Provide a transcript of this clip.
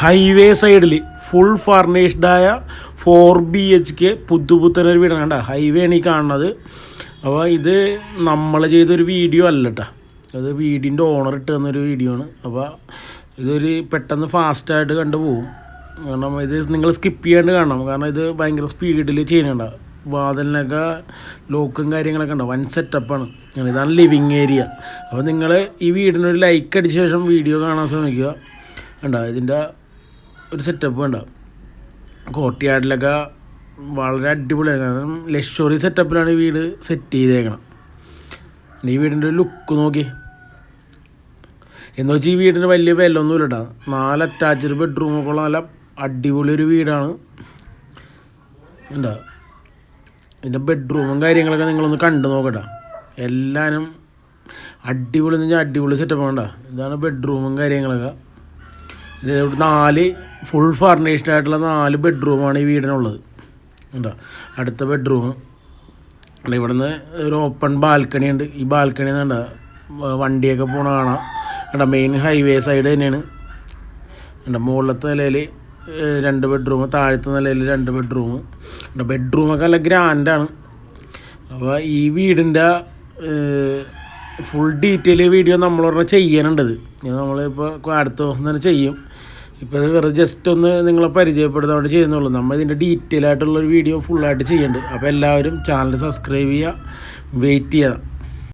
Highway സൈഡിൽ full ഫർണിഷ്ഡായ four B H K പുതുപുത്തനൊരു വീടാണ് കണ്ട? ഹൈവേ ആണ് ഈ കാണുന്നത്. അപ്പോൾ ഇത് നമ്മൾ ചെയ്തൊരു വീഡിയോ അല്ല കേട്ടോ അത് വീടിന്റെ ഓണർ ഇട്ട് തന്നൊരു വീഡിയോ ആണ്. അപ്പോൾ ഇതൊരു പെട്ടെന്ന് ഫാസ്റ്റായിട്ട് കണ്ടു പോകും കാരണം ഇത് നിങ്ങൾ സ്കിപ്പ് ചെയ്യാണ്ട് കാണണം. കാരണം ഇത് ഭയങ്കര സ്പീഡിൽ ചെയ്യുന്നുണ്ട് വാതിലിനൊക്കെ ലോക്കും കാര്യങ്ങളൊക്കെ ഉണ്ടാവും വൻ സെറ്റപ്പാണ് ഇതാണ് ലിവിങ് ഏരിയ അപ്പോൾ നിങ്ങൾ ഈ വീടിനൊരു ലൈക്ക് അടിച്ച ശേഷം വീഡിയോ കാണാൻ ശ്രമിക്കുക. കണ്ടോ? ഇതിന്റെ ഒരു സെറ്റപ്പ് വേണ്ട. കോർട്ട്യാർഡിലൊക്കെ വളരെ അടിപൊളിയാണ് കാരണം ലക്ഷറി സെറ്റപ്പിലാണ് ഈ വീട് സെറ്റ് ചെയ്തേക്കണം. ഈ വീടിന്റെ ഒരു ലുക്ക് നോക്കി. എന്ന് വെച്ചാൽ ഈ വീടിന് വലിയ വിലയൊന്നുമില്ല കേട്ടോ നാല് അറ്റാച്ച്ഡ് ബെഡ്റൂമൊക്കെ ഉള്ള നല്ല അടിപൊളി ഒരു വീടാണ്. എന്താ? ഇതിന്റെ ബെഡ്റൂമും കാര്യങ്ങളൊക്കെ നിങ്ങളൊന്ന് കണ്ടു നോക്കട്ടെ. എല്ലാവരും അടിപൊളി എന്ന് വെച്ചാൽ അടിപൊളി സെറ്റപ്പ് വേണ്ട ഇതാണ് ബെഡ്റൂമും കാര്യങ്ങളൊക്കെ. ഇത് നാല് ഫുൾ ഫർണിഷ്ഡ് ആയിട്ടുള്ള നാല് ബെഡ്റൂമാണ് ഈ വീടിനുള്ളത്. എന്താ? അടുത്ത ബെഡ്റൂം ഇവിടുന്ന് ഒരു ഓപ്പൺ ബാൽക്കണി ഉണ്ട്. ഈ ബാൽക്കണി കണ്ട വണ്ടിയൊക്കെ പോണ കാണാം. കണ്ട മെയിൻ ഹൈവേ സൈഡ് തന്നെയാണ്. കണ്ട മുകളിലത്തെ നിലയിൽ രണ്ട് ബെഡ്റൂം താഴത്തെ നിലയിൽ രണ്ട് ബെഡ്റൂം കണ്ട ബെഡ്റൂമൊക്കെ നല്ല ഗ്രാൻഡാണ് അപ്പോൾ ഈ വീടിന്റെ ഫുൾ ഡീറ്റെയിൽ വീഡിയോ പറഞ്ഞാൽ ചെയ്യാനുണ്ടത് നമ്മളിപ്പോൾ അടുത്ത ദിവസം തന്നെ ചെയ്യും. ഇപ്പോൾ വെറുതെ ജസ്റ്റ് ഒന്ന് നിങ്ങളെ പരിചയപ്പെടുത്താൻ വേണ്ടി ചെയ്യുന്നുള്ളൂ നമ്മൾ ഇതിന്റെ ഡീറ്റെയിൽ ആയിട്ടുള്ളൊരു വീഡിയോ ഫുള്ളായിട്ട് ചെയ്യുന്നുണ്ട് അപ്പോൾ എല്ലാവരും ചാനൽ സബ്സ്ക്രൈബ് ചെയ്യുക വെയിറ്റ് ചെയ്യുക.